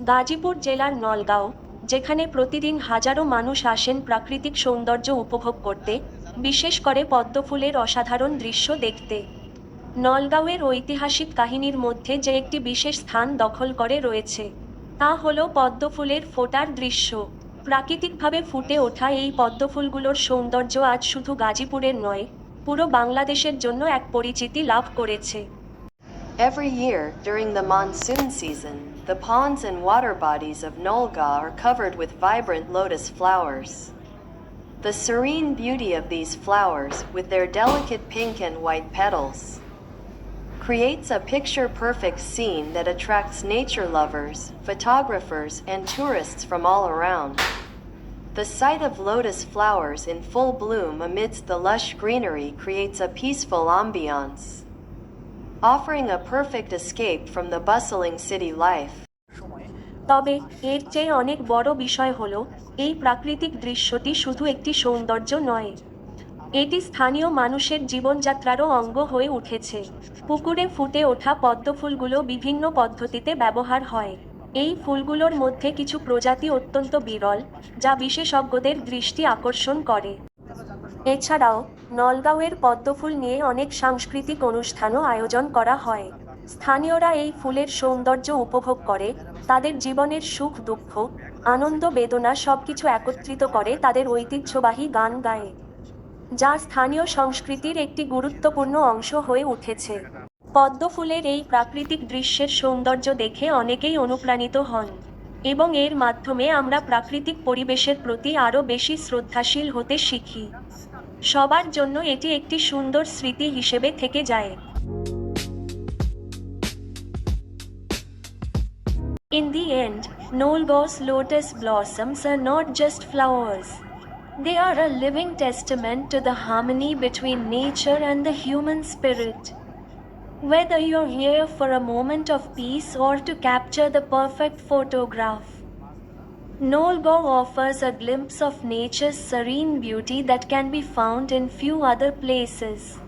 গাজীপুর জেলার নলগাঁও, যেখানে প্রতিদিন হাজারো মানুষ আসেন প্রাকৃতিক সৌন্দর্য উপভোগ করতে, বিশেষ করে পদ্মফুলের অসাধারণ দৃশ্য দেখতে। নলগাঁওয়ের ঐতিহাসিক কাহিনীর মধ্যে যে একটি বিশেষ স্থান দখল করে রয়েছে, তা হলো পদ্মফুলের ফোটার দৃশ্য। প্রাকৃতিকভাবে ফুটে ওঠা এই পদ্মফুলগুলোর সৌন্দর্য আজ শুধু গাজীপুরের নয়, পুরো বাংলাদেশের জন্য এক পরিচিতি লাভ করেছে। Every year, during the monsoon season, the ponds and water bodies of Nolga are covered with vibrant lotus flowers. The serene beauty of these flowers, with their delicate pink and white petals, creates a picture perfect scene that attracts nature lovers, photographers, and tourists from all around. The sight of lotus flowers in full bloom amidst the lush greenery creates a peaceful ambiance offering a perfect escape from the bustling city life. তবে এর চেয়ে অনেক বড় বিষয় হলো, এই প্রাকৃতিক দৃশ্যটি শুধু একটি সৌন্দর্য নয়। এটি স্থানীয় মানুষের জীবনযাত্রারও অঙ্গ হয়ে উঠেছে। পুকুরে ফুটে ওঠা পদ্মফুলগুলো বিভিন্ন পদ্ধতিতে ব্যবহার হয়। এই ফুলগুলোর মধ্যে কিছু প্রজাতি অত্যন্ত বিরল, যা বিশেষজ্ঞদের দৃষ্টি আকর্ষণ করে। এছাড়াও, নলগাঁওয়ের পদ্মফুল নিয়ে অনেক সাংস্কৃতিক অনুষ্ঠানও আয়োজন করা হয়। স্থানীয়রা এই ফুলের সৌন্দর্য উপভোগ করে, তাদের জীবনের সুখ, দুঃখ, আনন্দ, বেদনা সবকিছু একত্রিত করে তাদের ঐতিহ্যবাহী গান গায়ে, যা স্থানীয় সংস্কৃতির একটি গুরুত্বপূর্ণ অংশ হয়ে উঠেছে। পদ্মফুলের এই প্রাকৃতিক দৃশ্যের সৌন্দর্য দেখে অনেকেই অনুপ্রাণিত হন, এবং এর মাধ্যমে আমরা প্রাকৃতিক পরিবেশের প্রতি আরও বেশি শ্রদ্ধাশীল হতে শিখি। সবার জন্য এটি একটি সুন্দর স্মৃতি হিসেবে থেকে যায় In the end, Nolgau's lotus blossoms are not just flowers. They are a living testament to the harmony between nature and the human spirit. Whether you're here for a moment of peace or to capture the perfect photograph, Nolgau offers a glimpse of nature's serene beauty that can be found in few other places.